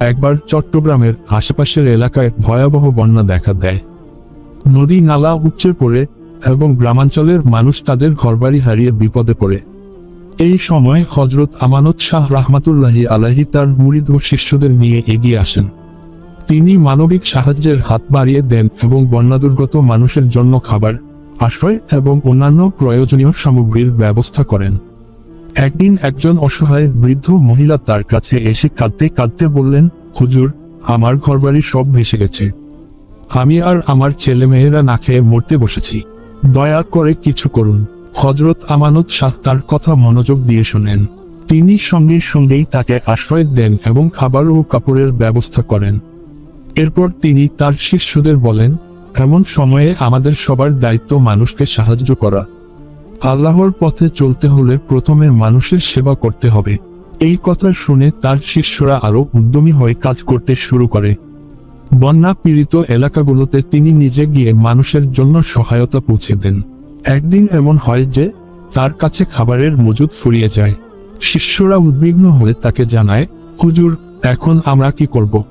একবার চট্টগ্রামের আশেপাশের এলাকায় ভয়াবহ বন্যা দেখা দেয়। নদী নালা উপচে পড়ে এবং গ্রামাঞ্চলের মানুষ তাদের ঘরবাড়ি হারিয়ে বিপদে পড়ে। এই সময় হজরত আমানত শাহ রাহমাতুল্লাহি আলাহি তার মুরিদ ও শিষ্যদের নিয়ে এগিয়ে আসেন। তিনি মানবিক সাহায্যের হাত বাড়িয়ে দেন এবং বন্যাদুর্গত মানুষের জন্য খাবার, আশ্রয় এবং অন্যান্য প্রয়োজনীয় সামগ্রীর ব্যবস্থা করেন। একদিন একজন অসহায় বৃদ্ধ মহিলা তার কাছে এসে কাঁদতে কাঁদতে বললেন, হুজুর, আমার ঘরবাড়ি সব ভেসে গেছে। আমি আর আমার ছেলে মেয়েরা না খেয়ে মরতে বসেছি। দয়া করে কিছু করুন। হজরত আমানত শাহ তার কথা মনোযোগ দিয়ে শোনেন। তিনি সঙ্গে সঙ্গেই তাকে আশ্রয় দেন এবং খাবার ও কাপড়ের ব্যবস্থা করেন। এরপর তিনি তার শিষ্যদের বলেন, এমন সময়ে আমাদের সবার দায়িত্ব মানুষকে সাহায্য করা। আল্লাহর পথে চলতে হলে প্রথমে মানুষের সেবা করতে হবে। এই কথা শুনে তার শিষ্যরা আরও উদ্যমী হয়ে কাজ করতে শুরু করে। বন্যা পীড়িত এলাকাগুলোতে তিনি নিজে গিয়ে মানুষের জন্য সহায়তা পৌঁছে দেন। একদিন এমন হয় যে, তার কাছে খাবারের মজুদ ফুরিয়ে যায়। শিষ্যরা উদ্বিগ্ন হয়ে তাকে জানায়, হুজুর, এখন আমরা কি করব?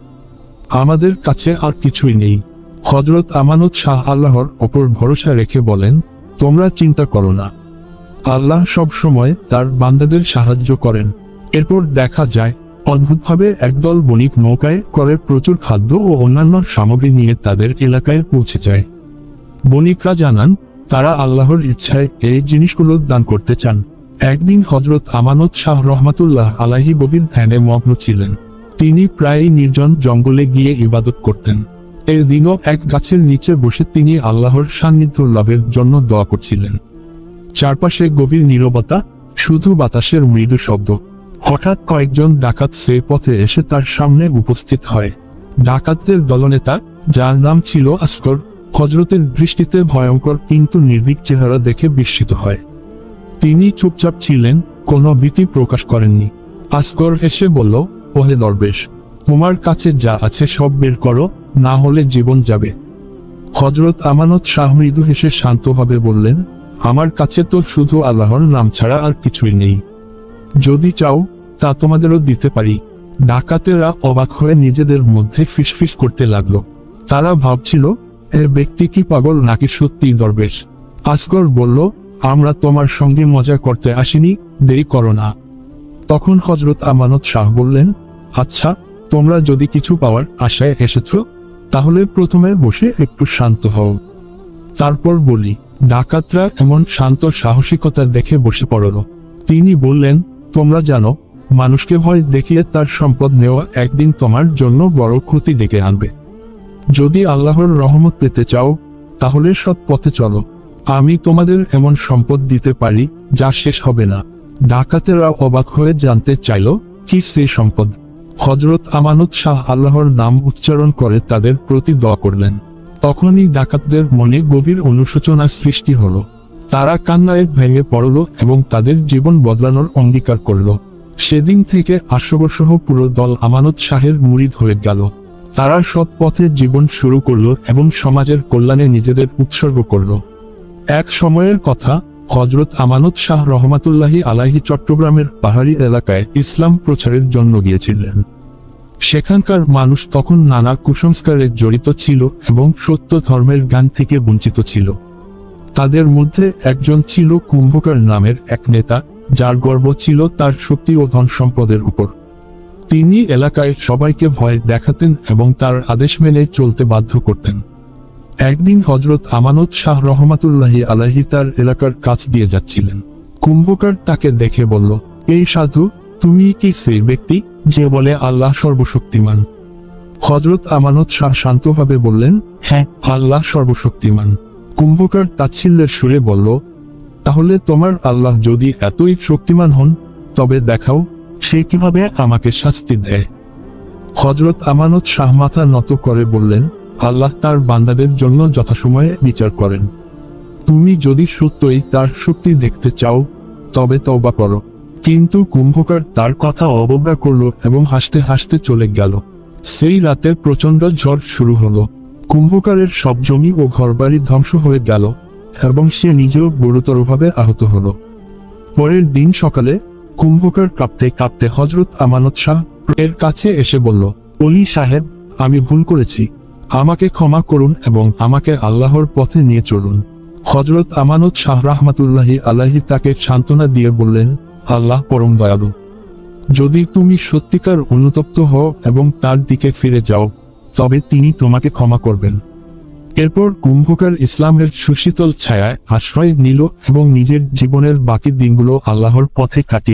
আমাদের কাছে আর কিছুই নেই। হজরত আমানত শাহ আল্লাহর ওপর ভরসা রেখে বলেন, তোমরা চিন্তা করো না। আল্লাহ সব সময় তার বান্দাদের সাহায্য করেন। এরপর দেখা যায়, অদ্ভুতভাবে একদল বণিক নৌকায় করে প্রচুর খাদ্য ও অন্যান্য সামগ্রী নিয়ে তাদের এলাকায় পৌঁছে যায়। বণিকরা জানান, তারা আল্লাহর ইচ্ছায় এই জিনিসগুলো দান করতে চান। একদিন হজরত আমানত শাহ রহমাতুল্লাহ আলাহি গভীর ধ্যানে মগ্ন ছিলেন। তিনি প্রায়ই নির্জন জঙ্গলে গিয়ে ইবাদত করতেন। এই দিনও এক গাছের নিচে বসে তিনি আল্লাহর সান্নিধ্য লাভের জন্য দোয়া করছিলেন। চারপাশে গভীর নীরবতা, শুধু বাতাসের মৃদু শব্দ। হঠাৎ কয়েকজন ডাকাত সে পথে এসে তার সামনে উপস্থিত হয়। ডাকাতদের দলনেতা, যার নাম ছিল আসকর হজরতের দৃষ্টিতে ভয়ঙ্কর কিন্তু নির্ভীক চেহারা দেখে বিস্মিত হয়। তিনি চুপচাপ ছিলেন, কোনো ভীতি প্রকাশ করেননি। আস্কর এসে বলল, ওহে দরবেশ, তোমার কাছে যা আছে সব বের করো, না হলে জীবন যাবে। হজরত আমানত শাহ মৃদু হেসে শান্তভাবে বললেন আমার কাছে তো শুধু আল্লাহর নাম ছাড়া আর কিছুই নেই। যদি চাও, তা তোমাদেরও দিতে পারি। ডাকাতেরা অবাক হয়ে নিজেদের মধ্যে ফিসফিস করতে লাগল। তারা ভাবছিল, এ ব্যক্তি কি পাগল নাকি সত্যি দরবেশ? আসগর বলল, আমরা তোমার সঙ্গে মজা করতে আসিনি, দেরি করো না। তখন হজরত আমানত শাহ বললেন আচ্ছা তোমরা যদি কিছু পাওয়ার আশায় এসেছ, তাহলে প্রথমে বসে একটু শান্ত হও। তারপর বলি ডাকাতরা এমন শান্ত সাহসিকতা দেখে বসে পড়ল। তিনি বললেন, তোমরা জানো, মানুষকে ভয় দেখিয়ে তার সম্পদ নেওয়া একদিন তোমার জন্য বড় ক্ষতি ডেকে আনবে। যদি আল্লাহর রহমত পেতে চাও, তাহলে সৎ পথে চলো। আমি তোমাদের এমন সম্পদ দিতে পারি যা শেষ হবে না। ডাকাতেরা অবাক হয়ে জানতে চাইল, কি সেই সম্পদ? হজরত আমানত শাহ আল্লাহর নাম উচ্চারণ করে তাদের প্রতি দোয়া করলেন। তখনই ডাকাতদের মনে গভীর অনুশোচনার সৃষ্টি হলো। তারা কান্নায় ভেঙে পড়ল এবং তাদের জীবন বদলানোর অঙ্গীকার করল। সেদিন থেকে আশ্ববসহ পুরো দল আমানত শাহের মুরিদ হয়ে গেল। তারা সৎ পথে জীবন শুরু করল এবং সমাজের কল্যাণে নিজেদের উৎসর্গ করল। এক সময়ের কথা হজরত আমানত শাহ রহমাতুল্লাহি আলাহি চট্টগ্রামের পাহাড়ি এলাকায় ইসলাম প্রচারের জন্য গিয়েছিলেন। সেখানকার মানুষ তখন নানা কুসংস্কারে জড়িত ছিল এবং সত্য ধর্মের জ্ঞান থেকে বঞ্চিত ছিল। তাদের মধ্যে একজন ছিল কুম্ভকার নামের এক নেতা, যার গর্ব ছিল তার শক্তি ও ধন সম্পদের উপর। তিনি এলাকায় সবাইকে ভয় দেখাতেন এবং তার আদেশ মেনে চলতে বাধ্য করতেন। একদিন হজরত আমানত শাহ রহমাতুল্লাহি আলাহি তার এলাকার কাছ দিয়ে যাচ্ছিলেন। কুম্ভকার তাকে দেখে বলল, এই সাধু, তুমি কি সেই ব্যক্তি? যে বলে আল্লাহ সর্বশক্তিমান। হজরত আমানত শাহ শান্তভাবে বললেন হ্যাঁ আল্লাহ সর্বশক্তিমান। কুম্ভকার তাচ্ছিল্যের সুরে বলল, তাহলে তোমার আল্লাহ যদি এতই শক্তিমান হন, তবে দেখাও, সে কীভাবে আমাকে শাস্তি দেয়? হজরত আমানত শাহ মাথা নত করে বললেন, আল্লাহ তার বান্দাদের জন্য যথাসময়ে বিচার করেন। তুমি যদি সত্যই তার শক্তি দেখতে চাও, তবে তওবা করো। কিন্তু কুম্ভকার তার কথা অবজ্ঞা করল এবং হাসতে হাসতে চলে গেল। সেই রাতে প্রচণ্ড ঝড় শুরু হলো। কুম্ভকারের সব জমি ও ঘরবাড়ি ধ্বংস হয়ে গেল এবং সে নিজেও গুরুতরভাবে আহত হল। পরের দিন সকালে কুম্ভকার কাঁপতে কাঁপতে হজরত আমানত শাহ এর কাছে এসে বলল, অলি সাহেব, আমি ভুল করেছি। আমাকে ক্ষমা করুন এবং আমাকে আল্লাহর পথে নিয়ে চলুন। হজরত আমানত শাহ রাহমাতুল্লাহি আলাহি তাকে সান্ত্বনা দিয়ে বললেন আল্লাহ পরম দয়ালু। যদি তুমি সত্যিকার অনুতপ্ত হও এবং তার দিকে ফিরে যাও, তবে তিনি তোমাকে ক্ষমা করবেন। এরপর কুম্ভকার ইসলামের সুশীতল ছায়ায় আশ্রয় নিল এবং নিজের জীবনের বাকি দিনগুলো আল্লাহর পথে কাটিয়ে